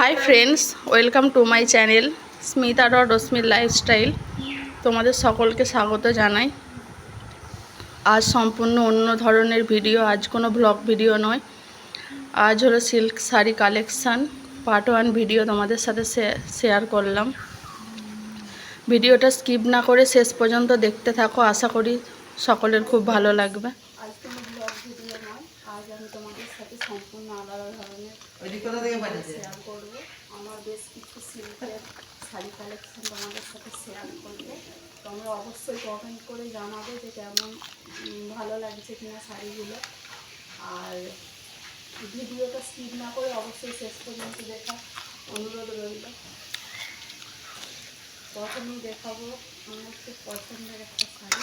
Hi friends welcome to my channel Smita dot রশ্মির lifestyle তোমাদের সকলকে স্বাগত জানাই। আজ সম্পূর্ণ অন্য ধরনের ভিডিও আজ কোনো ব্লগ ভিডিও নয়। আজ হলো silk sari collection part one video তোমাদের সাথে শেয়ার করলাম। ভিডিওটা স্কিপ না করে শেষ পর্যন্ত দেখতে থাকো, আশা করি সকলের খুব ভালো লাগবে। আজ কোনো ব্লগ ভিডিও নয়, আজ আমি তোমাদের সাথে সম্পূর্ণ আলাদা ধরনের ওইদিক কোথা থেকে শেয়ার করব। আমার বেশ কিছু সিল্কের শাড়ি কালেকশন তোমাদের সাথে শেয়ার করব তোমরা অবশ্যই কমেন্ট করে জানাবে যে কেমন ভালো লাগছে কিনা শাড়িগুলো। আর ভিডিওটা স্কিপ না করে অবশ্যই শেষ পর্যন্ত দেখা। অনুরোধ রইল। প্রথমেই দেখাবো আমার খুব পছন্দের একটা শাড়ি।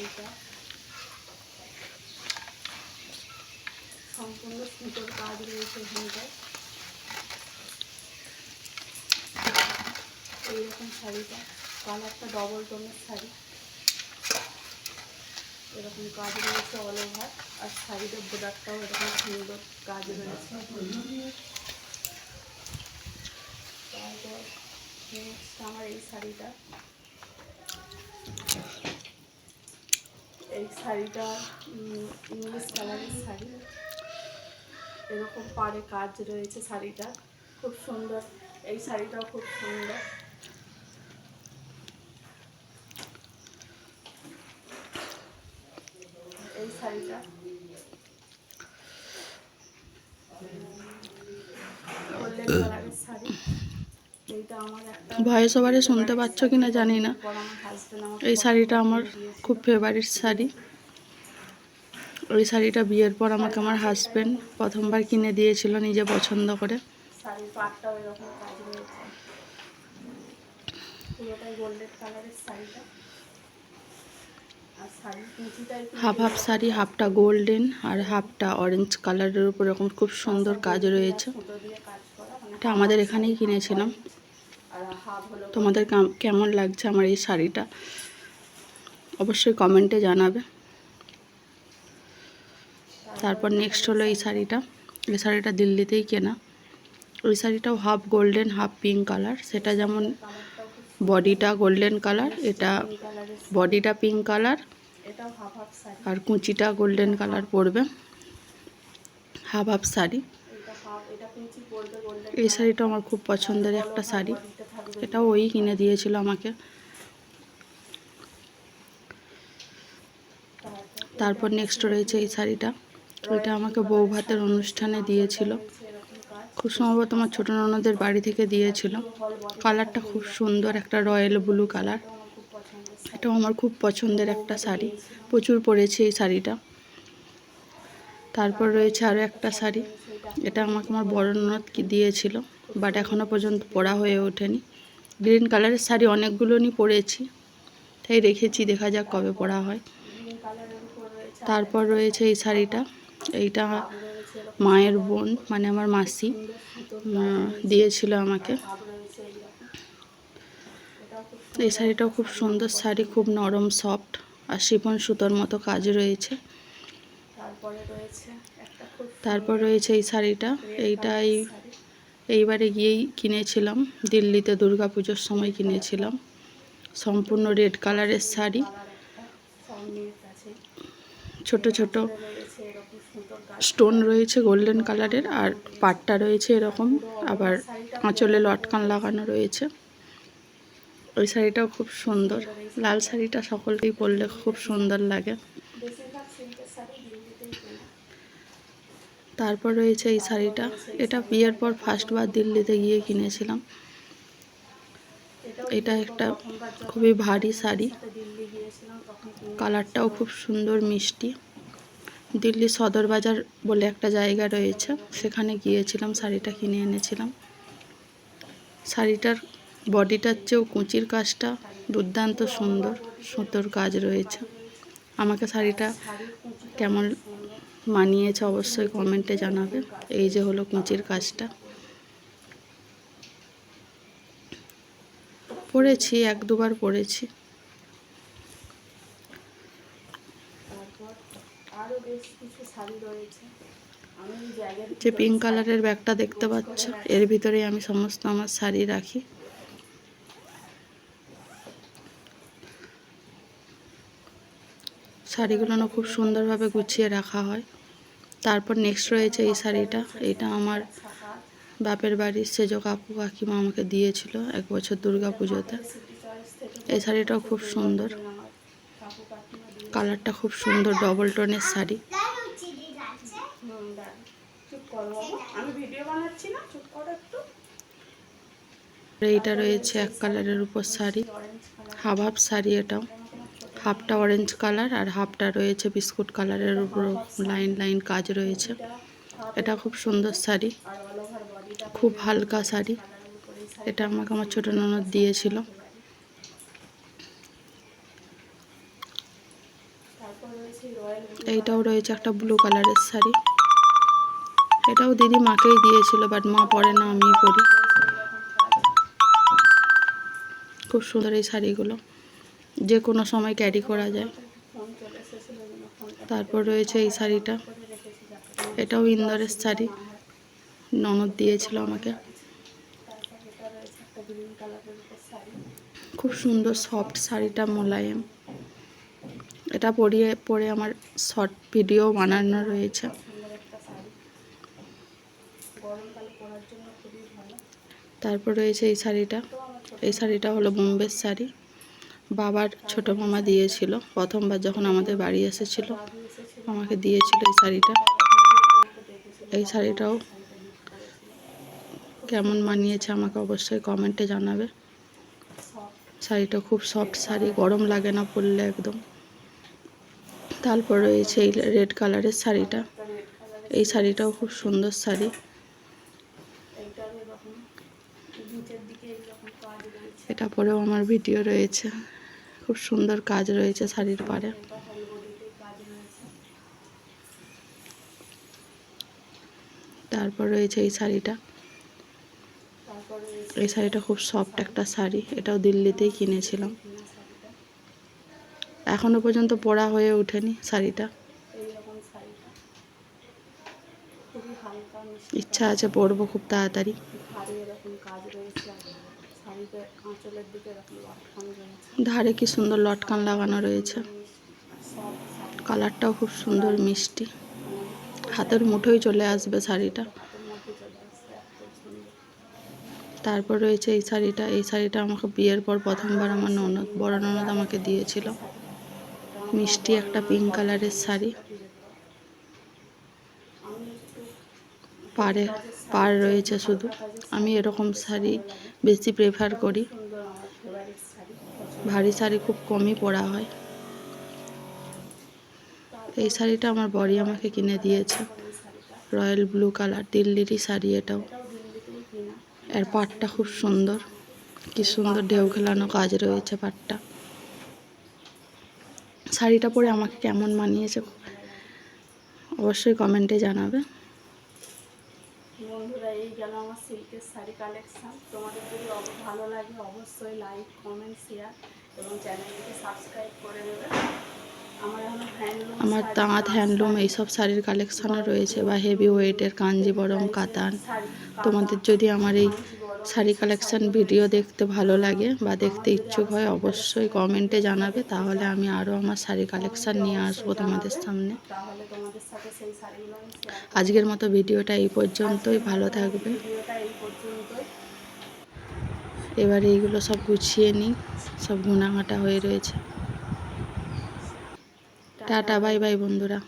এইটা। সম্পূর্ণ সুতোর কাজ রয়েছে এখানটায়। এইরকম শাড়িটা, কালারটা ডবল টোনের শাড়ি। এরকম কাজ রয়েছে অল ওভার আর শাড়িটার বোর্ডারটাও এরকম সুন্দর কাজ রয়েছে। তারপর আমার এই শাড়িটা। এই শাড়িটা ইংলিশ কালারের শাড়ি। এরকম পাড়ে কাজ রয়েছে শাড়িটা। খুব সুন্দর এই শাড়িটাও খুব সুন্দর। এই শাড়িটা। ভয়েস ওভারে শুনতে পাচ্ছ কি না। জানি না পর এই শাড়িটা আমার খুব ফেভারিট শাড়ি। ওই শাড়িটা বিয়ের পর আমাকে আমার হাজবেন্ড প্রথমবার কিনে দিয়েছিল নিজে পছন্দ করে। হাফ হাফ শাড়ি হাফটা গোল্ডেন আর হাফটা অরেঞ্জ কালারের উপর এরকম খুব সুন্দর কাজ রয়েছে। মানে এটা আমাদের এখানেই কিনেছিলাম। তোমাদের কেমন লাগছে আমার এই শাড়িটা? অবশ্যই কমেন্টে জানাবে। তারপর নেক্সট হলো এই শাড়িটা। এই শাড়িটা দিল্লিতেই কেনা। ওই শাড়িটাও half golden half pink colour সেটা যেমন বডিটা গোল্ডেন কালার এটা বডিটা পিঙ্ক কালার আর কুচিটা গোল্ডেন কালার পড়বে। Half half sari. এই শাড়িটা আমার খুব পছন্দের একটা শাড়ি। এটাও ওই কিনে দিয়েছিল আমাকে। তারপর নেক্সট রয়েছে এই শাড়িটা। ওইটা আমাকে বউ ভাতের অনুষ্ঠানে দিয়েছিল। খুব সম্ভবত আমার ছোটো ননদের বাড়ি থেকে দিয়েছিল। কালারটা খুব সুন্দর, একটা রয়্যাল ব্লু কালার। এটাও আমার খুব পছন্দের একটা শাড়ি। প্রচুর পরেছে এই শাড়িটা। তারপর রয়েছে আরও একটা শাড়ি। এটা আমাকে আমার বড় ননদ দিয়েছিল, বাট এখনও পর্যন্ত পরা হয়ে ওঠেনি। গ্রিন কালারের শাড়ি অনেকগুলো নি পরেছি। তাই রেখেছি, দেখা যাক কবে পরা হয়। তারপর রয়েছে এই শাড়িটা। এইটা মায়ের বোন মানে আমার মাসি দিয়েছিল আমাকে। এই শাড়িটাও খুব সুন্দর শাড়ি, খুব নরম সফট আর শিফন সুতোর মতো কাজ রয়েছে। তারপরে রয়েছে এই শাড়িটা, এইটা এই, এইবারে গিয়েই কিনেছিলাম, দিল্লিতে দুর্গা পুজোর সময় কিনেছিলাম। সম্পূর্ণ রেড কালারের শাড়ি। ছোট ছোট রয়েছে এরকম সুন্দর গাছ স্টোন রয়েছে গোল্ডেন কালারের আর পাটটা রয়েছে এরকম। আবার আঁচলে লটকান লাগানো রয়েছে। ওই শাড়িটাও খুব সুন্দর। লাল শাড়িটা সকলকেই পরলে খুব সুন্দর লাগে। তারপর রয়েছে এই শাড়িটা। এটা বিয়ের পর ফার্স্টবার দিল্লিতে গিয়ে কিনেছিলাম। এটা একটা খুবই ভারী শাড়ি। কালারটাও খুব সুন্দর, মিষ্টি। দিল্লি সদর বাজার বলে একটা জায়গা রয়েছে। সেখানে গিয়েছিলাম, শাড়িটা কিনে এনেছিলাম। শাড়িটার বডিটার চেয়েও কুচির কাজটা, দুর্দান্ত সুন্দর, সুতোর কাজ রয়েছে। আমাকে শাড়িটা কেমন মানিয়েছে অবশ্যই কমেন্টে জানাবে। এই যে হলো কুচির কাজটা। পরেছি, এক দুবার পরেছি। আরও বেশ কিছু শাড়ি রয়েছে। যে পিঙ্ক কালারের ব্যাগটা দেখতে পাচ্ছ এর ভিতরে আমি সমস্ত আমার শাড়ি রাখি। শাড়িগুলো না খুব সুন্দরভাবে গুছিয়ে রাখা হয়। তারপর নেক্সট রয়েছে এই শাড়িটা এটা আমার বাপের বাড়ির সেজ কাকু কাকিমা আমাকে দিয়েছিল এক বছর দুর্গা পুজোতে এই শাড়িটাও খুব সুন্দর। কালারটা খুব সুন্দর ডবল টোনের শাড়ি। এইটা রয়েছে এক কালারের উপর শাড়ি হাফ হাফ শাড়ি এটাও। হাফটা অরেঞ্জ কালার আর হাফটা রয়েছে বিস্কুট কালারের উপর লাইন লাইন কাজ রয়েছে। এটা খুব সুন্দর শাড়ি, খুব হালকা শাড়ি। এটা আমাকে আমার ছোটো ননদ দিয়েছিল। এইটাও রয়েছে একটা ব্লু কালারের শাড়ি। এটাও দিদি মাকেই দিয়েছিল বাট মা পরে না আমি পরি। খুব সুন্দর এই শাড়িগুলো। যে কোনো সময় ক্যারি করা যায়। তারপর রয়েছে এই শাড়িটা। এটাও ইন্দোরের শাড়ি। ননদ দিয়েছিল আমাকে। খুব সুন্দর সফট শাড়িটা মোলায়েম। এটা পরিয়ে পরে আমার শর্ট ভিডিও বানানো রয়েছে। তারপর রয়েছে এই শাড়িটা। এই শাড়িটা হলো বোম্বের শাড়ি। বাবার ছোট মামা দিয়েছিল। প্রথমবার যখন আমাদের বাড়ি এসেছিল, আমাকে দিয়েছিল এই শাড়িটা। এই শাড়িটাও কেমন মানিয়েছে আমাকে অবশ্যই কমেন্টে জানাবে। শাড়িটা খুব সফট শাড়ি, গরম লাগে না পরলে একদম। তারপর রয়েছে এই রেড কালারের শাড়িটা। এই শাড়িটাও খুব সুন্দর শাড়ি। এটা পরেও আমার ভিডিও রয়েছে। খুব সুন্দর কাজ রয়েছে শাড়ির পাড়ে তারপর রয়েছে এই শাড়িটা। এই শাড়িটা খুব সফট একটা শাড়ি। এটাও দিল্লিতেই কিনেছিলাম। এখনও পর্যন্ত পরা হয়ে ওঠেনি শাড়িটা। ইচ্ছা আছে পরবো খুব তাড়াতাড়ি। ধারে কি সুন্দর লটকান লাগানো রয়েছে। কালারটাও খুব সুন্দর, মিষ্টি। হাতের মুঠোই চলে আসবে শাড়িটা। তারপর রয়েছে এই শাড়িটা। এই শাড়িটা আমাকে বিয়ের পর প্রথমবার আমার ননদ, বড় ননদ আমাকে দিয়েছিল। মিষ্টি একটা পিঙ্ক কালারের শাড়ি। পাড়ে পার রয়েছে শুধু। আমি এরকম শাড়ি বেশি প্রেফার করি। ভারী শাড়ি খুব কমই পরা হয়। এই শাড়িটা আমার বড়ি আমাকে কিনে দিয়েছে। রয়্যাল ব্লু কালার, দিল্লিরই শাড়ি এটাও। এর পাটটা খুব সুন্দর। কি সুন্দর ঢেউ খেলানো কাজ রয়েছে পাটটা শাড়িটা পরে আমাকে কেমন মানিয়েছে অবশ্যই কমেন্টে জানাবে। বন্ধুরা এই গেল আমার সিল্কের শাড়ি কালেকশন তোমাদের যদি ভালো লাগে অবশ্যই লাইক কমেন্ট শেয়ার এবং চ্যানেলটিকে সাবস্ক্রাইব করে দেবে। আমার তাঁত হ্যান্ডলুম এইসব শাড়ির কালেকশানও রয়েছে বা হেভি ওয়েটের কাঞ্জিবরম কাতান। তোমাদের যদি আমার এই শাড়ি কালেকশান ভিডিও দেখতে ভালো লাগে বা দেখতে ইচ্ছুক হয়, অবশ্যই কমেন্টে জানাবে। তাহলে আমি আরও আমার শাড়ি কালেকশান নিয়ে আসব তোমাদের সামনে। আজকের মতো ভিডিওটা এই পর্যন্তই। ভালো থাকবে। এবারে এইগুলো সব গুছিয়ে নিই। সব গুনাঘাটা হয়ে রয়েছে। টাটা বাই বাই বন্ধুরা।